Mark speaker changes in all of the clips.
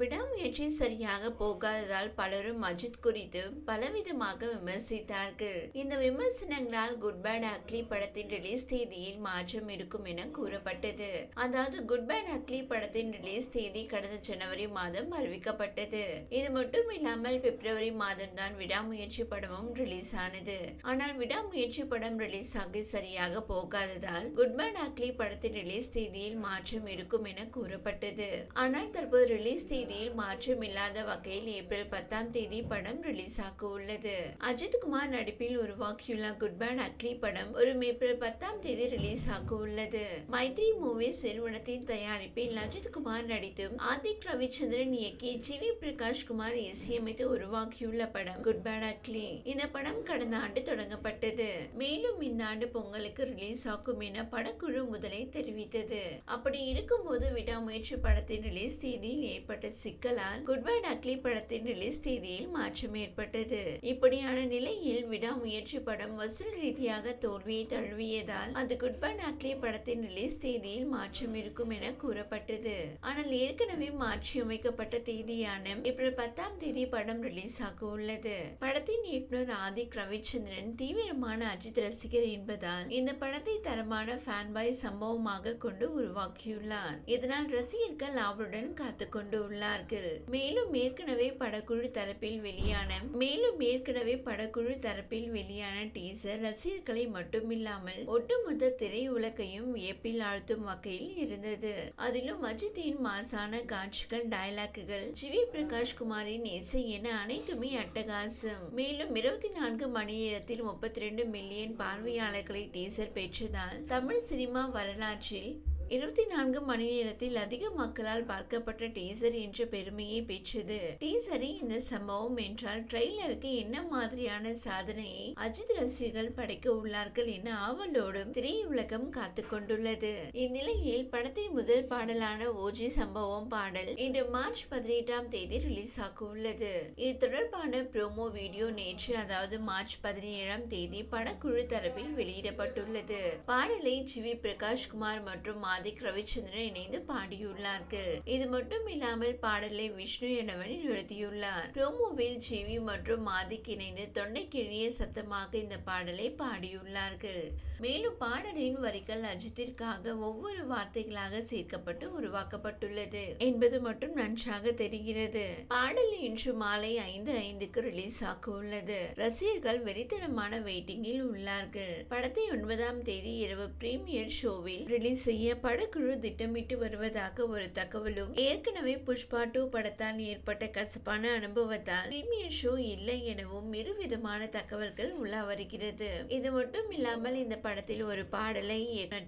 Speaker 1: விடாமுயற்சி சரியாக போகாததால் பலரும் அஜித் குறித்து பலவிதமாக விமர்சித்தார்கள். இந்த விமர்சனங்களால் குட் பேட் அக்லி படத்தின் ரிலீஸ் தேதியில் மாற்றம் இருக்கும் என கூறப்பட்டது. அதாவது குட் பேட் அக்லி படத்தின் ரிலீஸ் தேதி கடந்த ஜனவரி மாதம் அறிவிக்கப்பட்டது. இது மட்டும் இல்லாமல் பிப்ரவரி மாதம் தான் விடாமுயற்சி படமும் ரிலீஸ் ஆனது. ஆனால் விடாமுயற்சி படம் ரிலீஸ் ஆகி சரியாக போகாததால் குட் பேட் அக்லி படத்தின் ரிலீஸ் தேதியில் மாற்றம் இருக்கும் என கூறப்பட்டது. ஆனால் தற்போது ரிலீஸ் தேதியில் மாற்றம் இல்லாத வகையில் ஏப்ரல் பத்தாம் தேதி படம் ரிலீஸ் ஆக உள்ளது அஜித் குமார் நடிப்பில் உருவாக்கியுள்ள குட் பேட் அக்லி படம் வரும் ஏப்ரல் பத்தாம் தேதி ரிலீஸ் ஆக உள்ளது மைத்ரி மூவிஸ் நிறுவனத்தின் தயாரிப்பில் அஜித் குமார் நடித்தும் ஆதிக் ரவிச்சந்திரன் இயக்கி ஜி வி பிரகாஷ் குமார் இசையமைத்து உருவாக்கியுள்ள படம் குட் பேட் அக்லி இந்த படம் கடந்த ஆண்டு தொடங்கப்பட்டது. மேலும் இந்த ஆண்டு பொங்கலுக்கு ரிலீஸ் ஆகும் என படக்குழு முதலே தெரிவித்தது. அப்படி இருக்கும்போது விடாமுயற்சி படத்தின் ரிலீஸ் தேதியில் ஏற்பட்ட சிக்கலால் குட் பை அக்லி படத்தின் ரிலீஸ் தேதியில் மாற்றம் ஏற்பட்டது. இப்படியான நிலையில் விடாமுயற்சி படம் வசூல் ரீதியாக தோல்வியை தழுவியதால் அது குட் பை அக்லி படத்தின் ரிலீஸ் தேதியில் மாற்றம் இருக்கும் என கூறப்பட்டது. ஆனால் ஏற்கனவே மாற்றியமைக்கப்பட்ட தேதியான ஏப்ரல் பத்தாம் தேதி படம் ரிலீஸ் ஆக உள்ளது. படத்தின் இயக்குனர் ஆதிக் ரவிச்சந்திரன் தீவிரமான அஜித் ரசிகர் என்பதால் இந்த படத்தை தரமான ஃபேன் பாய் சம்பவமாக கொண்டு உருவாக்கியுள்ளார். இதனால் ரசிகர்கள் அவருடன் காத்து கொண்டு உள்ளார்கள் மேலும் ஏற்கனவே படக்குழு தரப்பில் வெளியான மேலும் ஏற்கனவே படக்குழு தரப்பில் வெளியான டீசர் ரசிகர்களை மட்டுமில்லாமல் ஒட்டுமொத்த திரையுலகையும் வியப்பில் ஆழ்த்தும் வகையில் இருந்தது. அதிலும் அஜித்தின் மாசான காட்சிகள் டயலாக்குகள் ஜிவி பிரகாஷ் குமாரின் இசை என அனைத்துமே அட்டகாசம். மேலும் இருபத்தி நான்கு மணி நேரத்தில் முப்பத்தி ரெண்டு மில்லியன் பார்வையாளர்களை டீசர் பெற்றதால் தமிழ் சினிமா வரலாற்றில் இருபத்தி நான்கு மணி நேரத்தில் அதிக மக்களால் பார்க்கப்பட்ட டீசர் என்ற பெருமையை பெற்றது. டீசரை இந்த சம்பவம் என்றால் ட்ரெய்லருக்கு என்ன மாதிரியான சாதனையை அஜித் ரசிகர்கள் படைக்க உள்ளார்கள் என ஆவலோடும் திரையுலகம் காத்து கொண்டுள்ளது இந்நிலையில் படத்தின் முதல் பாடலான ஓஜி சம்பவம் பாடல் இன்று மார்ச் பதினெட்டாம் தேதி ரிலீஸ் ஆக உள்ளது இது தொடர்பான ப்ரோமோ வீடியோ நேற்று அதாவது மார்ச் பதினேழாம் தேதி படக்குழு தரப்பில் வெளியிடப்பட்டுள்ளது. பாடலை ஜிவி பிரகாஷ் குமார் மற்றும் ஆதிக் ரவிச்சந்திரன் இணைந்து பாடியுள்ளார்கள். இது மட்டும் இல்லாமல் பாடலை விஷ்ணு எனவன் எழுதியுள்ளார் ப்ரோமோவில் ஜிவி மற்றும் ஆதிக் இணைந்து தொண்டை கிழிய சத்தமாக இந்த பாடலை பாடியுள்ளார்கள். மேலும் பாடலின் வரிகள் அஜித்திற்காக ஒவ்வொரு வார்த்தைகளாக சேர்க்கப்பட்டு உருவாக்கப்பட்டுள்ளது என்பது மட்டும் நன்றாக தெரிகிறது. பாடல் இன்று மாலை ஐந்து ஐந்துக்கு ரிலீஸ் ஆக உள்ளது ரசிகர்கள் வெறித்தனமான வெயிட்டிங்கில் உள்ளார்கள். படத்தை ஒன்பதாம் தேதி இரவு பிரீமியர் ஷோவில் ரிலீஸ் செய்ய படக்குழு திட்டமிட்டு வருவதாக ஒரு தகவலும் ஏற்கனவே புஷ்பா டூ படத்தால் ஏற்பட்ட கசப்பான அனுபவத்தால் பிரீமியர் ஷோ இல்லை எனவும் இருவிதமான தகவல்கள் உலா வருகிறது. இது மட்டும் இல்லாமல் இந்த படத்தில் ஒரு பாடலை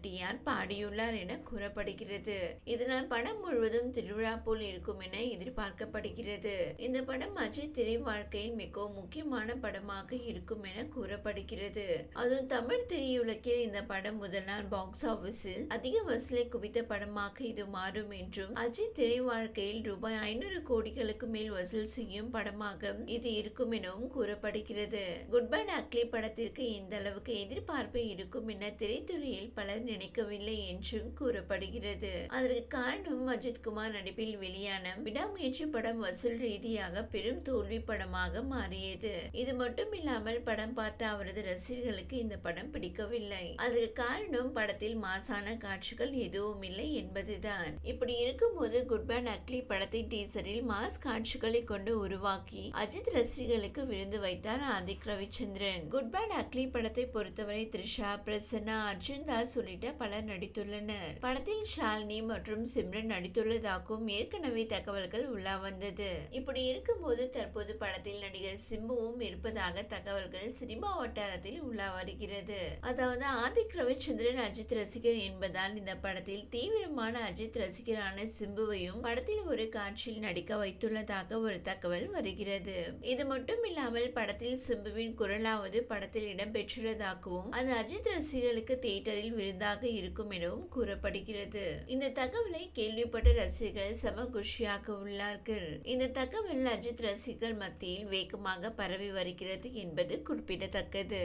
Speaker 1: டிஆர் பாடியுள்ளார் என கூறப்படுகிறது. இதனால் படம் முழுவதும் திருவிழா போல் இருக்கும் என எதிர்பார்க்கப்படுகிறது. இந்த படம் அஜித் திரை வாழ்க்கையின் மிகவும் முக்கியமான படமாக இருக்கும் என கூறப்படுகிறது. அதுவும் தமிழ் திரையுலகில் இந்த படம் முதல் நாள் பாக்ஸ் ஆபீஸில் அதிக வசூல் குவித்த படமாக இது மாறும் என்றும் அஜித் திரை வாழ்க்கையில் ரூபாய் ஐநூறு கோடிகளுக்கு மேல் வசூல் செய்யும் படமாக இது இருக்கும் எனவும் கூறப்படுகிறது. குட் பை அக்லி படத்திற்கு இந்த அளவுக்கு எதிர்பார்ப்பு இருக்கும் என திரைத்துறையில் பலர் நினைக்கவில்லை என்றும் கூறப்படுகிறது. அதற்கு காரணம் அஜித் குமார் நடிப்பில் வெளியான விடாமுயற்சி படம் வசூல் ரீதியாக பெரும் தோல்வி படமாக மாறியது. இது மட்டும் இல்லாமல் படம் பார்த்த அவரது ரசிகர்களுக்கு இந்த படம் பிடிக்கவில்லை. அதற்கு காரணம் படத்தில் மாசான காட்சிகள் எதுவும் இல்லை என்பதுதான். இப்படி இருக்கும்போது குட் பேட் அக்லி படத்தின் டீசரில் மாஸ் காட்சிகளை கொண்டு உருவாக்கி அஜித் ரசிகர்களுக்கு விருந்து வைத்தார் Adhik Ravichandran. Good bad ugly படத்தை பொறுத்தவரை த்ரிஷா பிரசன்னா அர்ஜுன் தாஸ் உள்ளிட்ட பலர் நடித்துள்ளனர். படத்தில் ஷாலினி மற்றும் சிம்ரன் நடித்துள்ளதாகவும் ஏற்கனவே தகவல்கள் உள்ளா வந்தது. இப்படி இருக்கும்போது தற்போது படத்தில் நடிகர் சிம்புவும் இருப்பதாக தகவல்கள் சினிமா வட்டாரத்தில் உள்ளா வருகிறது. அதாவது ஆதிக் ரவிச்சந்திரன் அஜித் ரசிகர் என்பதால் இந்த படத்தில் தீவிரமான அஜித் ரசிகரான சிம்புவையும் படத்தில் ஒரு காட்சியில் நடிக்க வைத்துள்ளதாக ஒரு தகவல் வருகிறது. இது மட்டும் இல்லாமல் படத்தில் சிம்புவின் குரலாவது படத்தில் இடம்பெற்றுள்ளதாகவும் அது அஜித் ரசிகர்களுக்கு தியேட்டரில் விருந்தாக இருக்கும் எனவும் கூறப்படுகிறது. இந்த தகவலை கேள்விப்பட்ட ரசிகர்கள் செம குஷியாக உள்ளார்கள். இந்த தகவல் அஜித் ரசிகர்கள் மத்தியில் வேகமாக பரவி வருகிறது என்பது குறிப்பிடத்தக்கது.